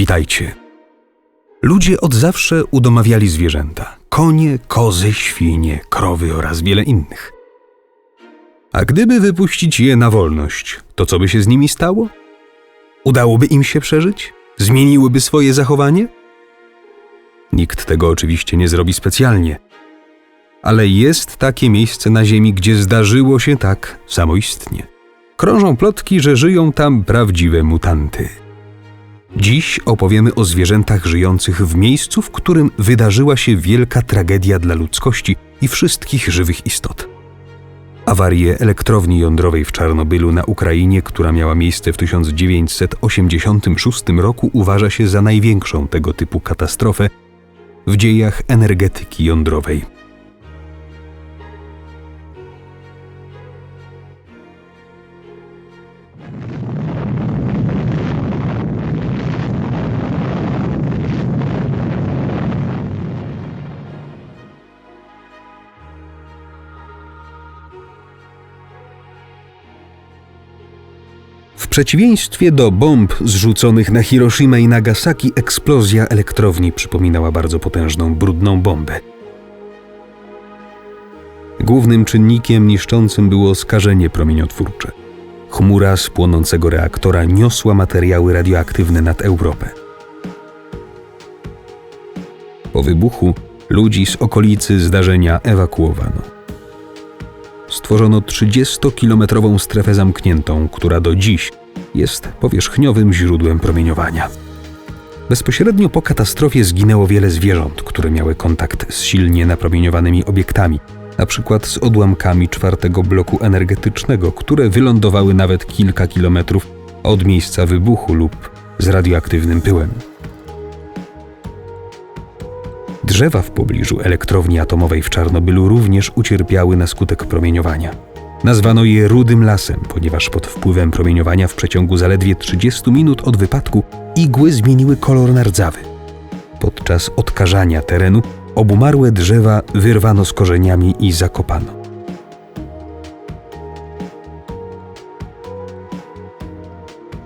Witajcie. Ludzie od zawsze udomawiali zwierzęta: konie, kozy, świnie, krowy oraz wiele innych. A gdyby wypuścić je na wolność, to co by się z nimi stało? Udałoby im się przeżyć? Zmieniłyby swoje zachowanie? Nikt tego oczywiście nie zrobi specjalnie. Ale jest takie miejsce na Ziemi, gdzie zdarzyło się tak samoistnie. Krążą plotki, że żyją tam prawdziwe mutanty. Dziś opowiemy o zwierzętach żyjących w miejscu, w którym wydarzyła się wielka tragedia dla ludzkości i wszystkich żywych istot. Awarię elektrowni jądrowej w Czarnobylu na Ukrainie, która miała miejsce w 1986 roku, uważa się za największą tego typu katastrofę w dziejach energetyki jądrowej. Przeciwieństwie do bomb zrzuconych na Hiroshima i Nagasaki, eksplozja elektrowni przypominała bardzo potężną, brudną bombę. Głównym czynnikiem niszczącym było skażenie promieniotwórcze. Chmura z płonącego reaktora niosła materiały radioaktywne nad Europę. Po wybuchu ludzi z okolicy zdarzenia ewakuowano stworzono 30-kilometrową strefę zamkniętą, która do dziś jest powierzchniowym źródłem promieniowania. Bezpośrednio po katastrofie zginęło wiele zwierząt, które miały kontakt z silnie napromieniowanymi obiektami, na przykład z odłamkami czwartego bloku energetycznego, które wylądowały nawet kilka kilometrów od miejsca wybuchu lub z radioaktywnym pyłem. Drzewa w pobliżu elektrowni atomowej w Czarnobylu również ucierpiały na skutek promieniowania. Nazwano je rudym lasem, ponieważ pod wpływem promieniowania w przeciągu zaledwie 30 minut od wypadku igły zmieniły kolor na rdzawy. Podczas odkażania terenu obumarłe drzewa wyrwano z korzeniami i zakopano.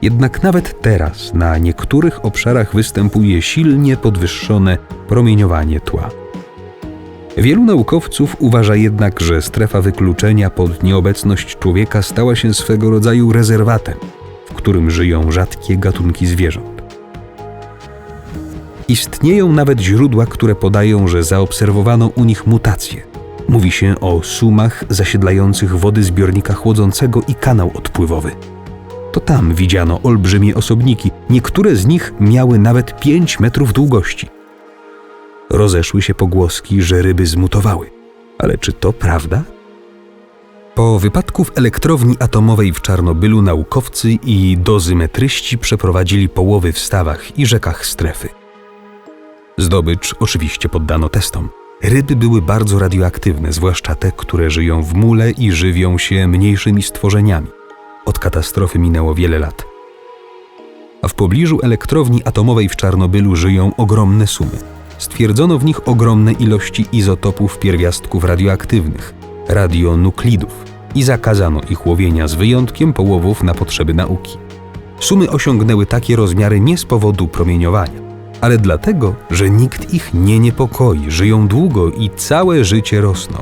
Jednak nawet teraz na niektórych obszarach występuje silnie podwyższone promieniowanie tła. Wielu naukowców uważa jednak, że strefa wykluczenia pod nieobecność człowieka stała się swego rodzaju rezerwatem, w którym żyją rzadkie gatunki zwierząt. Istnieją nawet źródła, które podają, że zaobserwowano u nich mutacje. Mówi się o sumach zasiedlających wody zbiornika chłodzącego i kanał odpływowy to tam widziano olbrzymie osobniki. Niektóre z nich miały nawet 5 metrów długości. Rozeszły się pogłoski, że ryby zmutowały. Ale czy to prawda? Po wypadku w elektrowni atomowej w Czarnobylu naukowcy i dozymetryści przeprowadzili połowy w stawach i rzekach strefy. Zdobycz oczywiście poddano testom. Ryby były bardzo radioaktywne, zwłaszcza te, które żyją w mule i żywią się mniejszymi stworzeniami. Od katastrofy minęło wiele lat. A w pobliżu elektrowni atomowej w Czarnobylu żyją ogromne sumy. Stwierdzono w nich ogromne ilości izotopów pierwiastków radioaktywnych, radionuklidów i zakazano ich łowienia z wyjątkiem połowów na potrzeby nauki. Sumy osiągnęły takie rozmiary nie z powodu promieniowania, ale dlatego, że nikt ich nie niepokoi, żyją długo i całe życie rosną.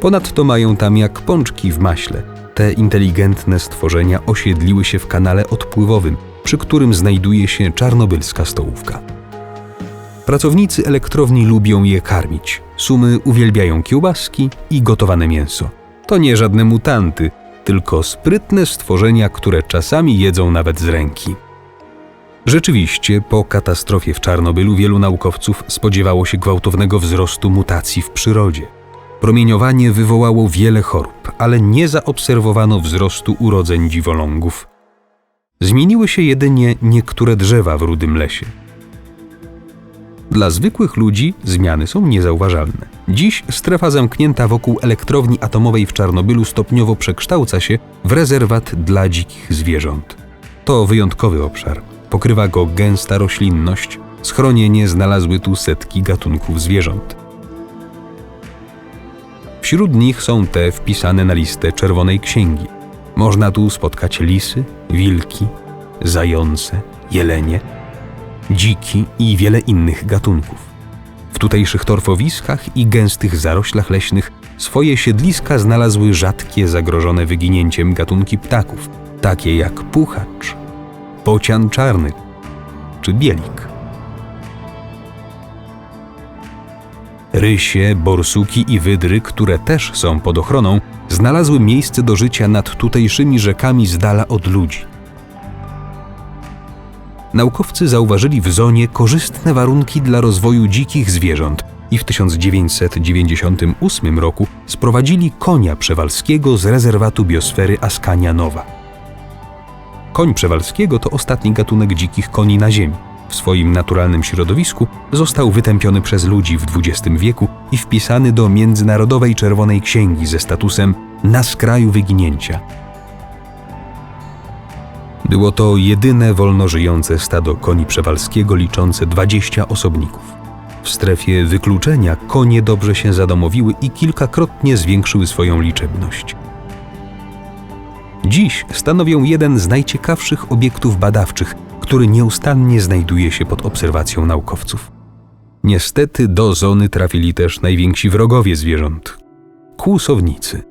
Ponadto mają tam jak pączki w maśle, te inteligentne stworzenia osiedliły się w kanale odpływowym, przy którym znajduje się czarnobylska stołówka. Pracownicy elektrowni lubią je karmić. Sumy uwielbiają kiełbaski i gotowane mięso. To nie żadne mutanty, tylko sprytne stworzenia, które czasami jedzą nawet z ręki. Rzeczywiście, po katastrofie w Czarnobylu wielu naukowców spodziewało się gwałtownego wzrostu mutacji w przyrodzie. Promieniowanie wywołało wiele chorób, ale nie zaobserwowano wzrostu urodzeń dziwolągów. Zmieniły się jedynie niektóre drzewa w rudym lesie. Dla zwykłych ludzi zmiany są niezauważalne. Dziś strefa zamknięta wokół elektrowni atomowej w Czarnobylu stopniowo przekształca się w rezerwat dla dzikich zwierząt. To wyjątkowy obszar. Pokrywa go gęsta roślinność. Schronienie znalazły tu setki gatunków zwierząt. Wśród nich są te wpisane na listę Czerwonej Księgi. Można tu spotkać lisy, wilki, zające, jelenie, dziki i wiele innych gatunków. W tutejszych torfowiskach i gęstych zaroślach leśnych swoje siedliska znalazły rzadkie, zagrożone wyginięciem gatunki ptaków, takie jak puchacz, bocian czarny czy bielik. Rysie, borsuki i wydry, które też są pod ochroną, znalazły miejsce do życia nad tutejszymi rzekami z dala od ludzi. Naukowcy zauważyli w zonie korzystne warunki dla rozwoju dzikich zwierząt i w 1998 roku sprowadzili konia przewalskiego z rezerwatu biosfery Askania Nowa. Koń przewalskiego to ostatni gatunek dzikich koni na Ziemi w swoim naturalnym środowisku został wytępiony przez ludzi w XX wieku i wpisany do Międzynarodowej Czerwonej Księgi ze statusem na skraju wyginięcia. Było to jedyne wolno żyjące stado koni przewalskiego liczące 20 osobników. W strefie wykluczenia konie dobrze się zadomowiły i kilkakrotnie zwiększyły swoją liczebność. Dziś stanowią jeden z najciekawszych obiektów badawczych który nieustannie znajduje się pod obserwacją naukowców. Niestety do zony trafili też najwięksi wrogowie zwierząt kłusownicy.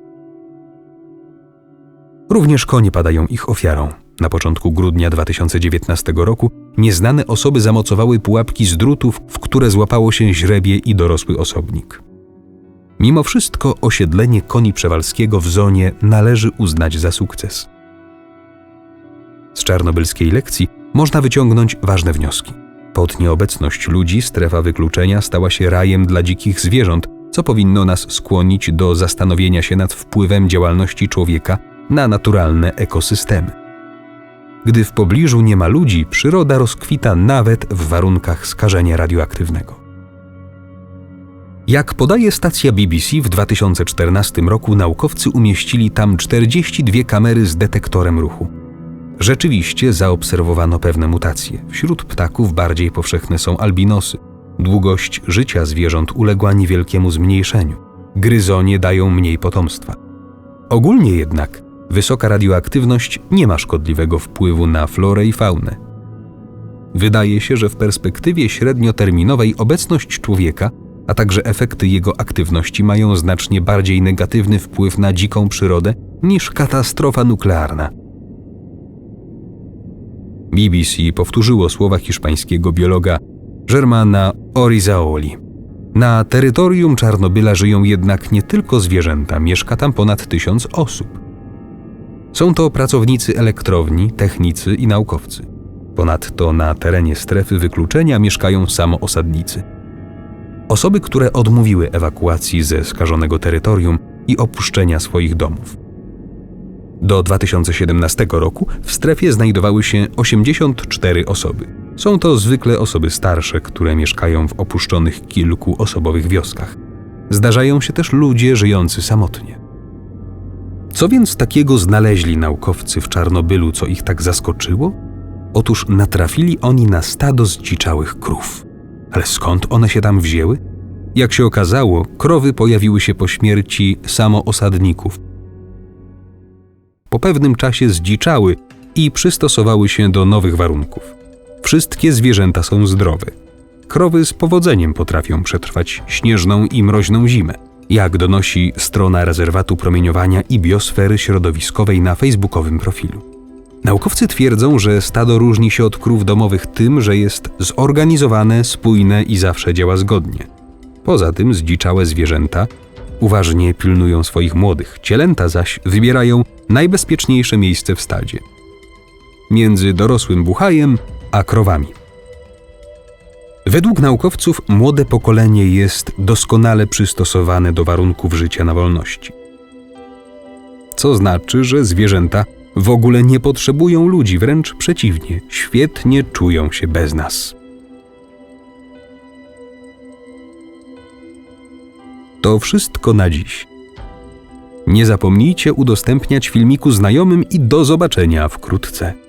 Również konie padają ich ofiarą. Na początku grudnia 2019 roku nieznane osoby zamocowały pułapki z drutów, w które złapało się źrebie i dorosły osobnik. Mimo wszystko osiedlenie koni przewalskiego w zonie należy uznać za sukces. Z czarnobylskiej lekcji można wyciągnąć ważne wnioski. Pod nieobecność ludzi strefa wykluczenia stała się rajem dla dzikich zwierząt, co powinno nas skłonić do zastanowienia się nad wpływem działalności człowieka na naturalne ekosystemy. Gdy w pobliżu nie ma ludzi, przyroda rozkwita nawet w warunkach skażenia radioaktywnego. Jak podaje stacja BBC, w 2014 roku naukowcy umieścili tam 42 kamery z detektorem ruchu. Rzeczywiście zaobserwowano pewne mutacje. Wśród ptaków bardziej powszechne są albinosy. Długość życia zwierząt uległa niewielkiemu zmniejszeniu. Gryzonie dają mniej potomstwa. Ogólnie jednak wysoka radioaktywność nie ma szkodliwego wpływu na florę i faunę. Wydaje się, że w perspektywie średnioterminowej obecność człowieka, a także efekty jego aktywności mają znacznie bardziej negatywny wpływ na dziką przyrodę niż katastrofa nuklearna. BBC powtórzyło słowa hiszpańskiego biologa Germana Orizaoli. Na terytorium Czarnobyla żyją jednak nie tylko zwierzęta, mieszka tam ponad tysiąc osób. Są to pracownicy elektrowni, technicy i naukowcy. Ponadto na terenie strefy wykluczenia mieszkają samoosadnicy. Osoby, które odmówiły ewakuacji ze skażonego terytorium i opuszczenia swoich domów. Do 2017 roku w strefie znajdowały się 84 osoby. Są to zwykle osoby starsze, które mieszkają w opuszczonych kilkuosobowych wioskach. Zdarzają się też ludzie żyjący samotnie. Co więc takiego znaleźli naukowcy w Czarnobylu, co ich tak zaskoczyło? Otóż natrafili oni na stado zdziczałych krów. Ale skąd one się tam wzięły? Jak się okazało, krowy pojawiły się po śmierci samoosadników, po pewnym czasie zdziczały i przystosowały się do nowych warunków. Wszystkie zwierzęta są zdrowe. Krowy z powodzeniem potrafią przetrwać śnieżną i mroźną zimę, jak donosi strona rezerwatu promieniowania i biosfery środowiskowej na facebookowym profilu. Naukowcy twierdzą, że stado różni się od krów domowych tym, że jest zorganizowane, spójne i zawsze działa zgodnie. Poza tym zdziczałe zwierzęta uważnie pilnują swoich młodych, cielęta zaś wybierają najbezpieczniejsze miejsce w stadzie między dorosłym buchajem a krowami. Według naukowców młode pokolenie jest doskonale przystosowane do warunków życia na wolności. Co znaczy, że zwierzęta w ogóle nie potrzebują ludzi, wręcz przeciwnie, świetnie czują się bez nas. To wszystko na dziś. Nie zapomnijcie udostępniać filmiku znajomym i do zobaczenia wkrótce.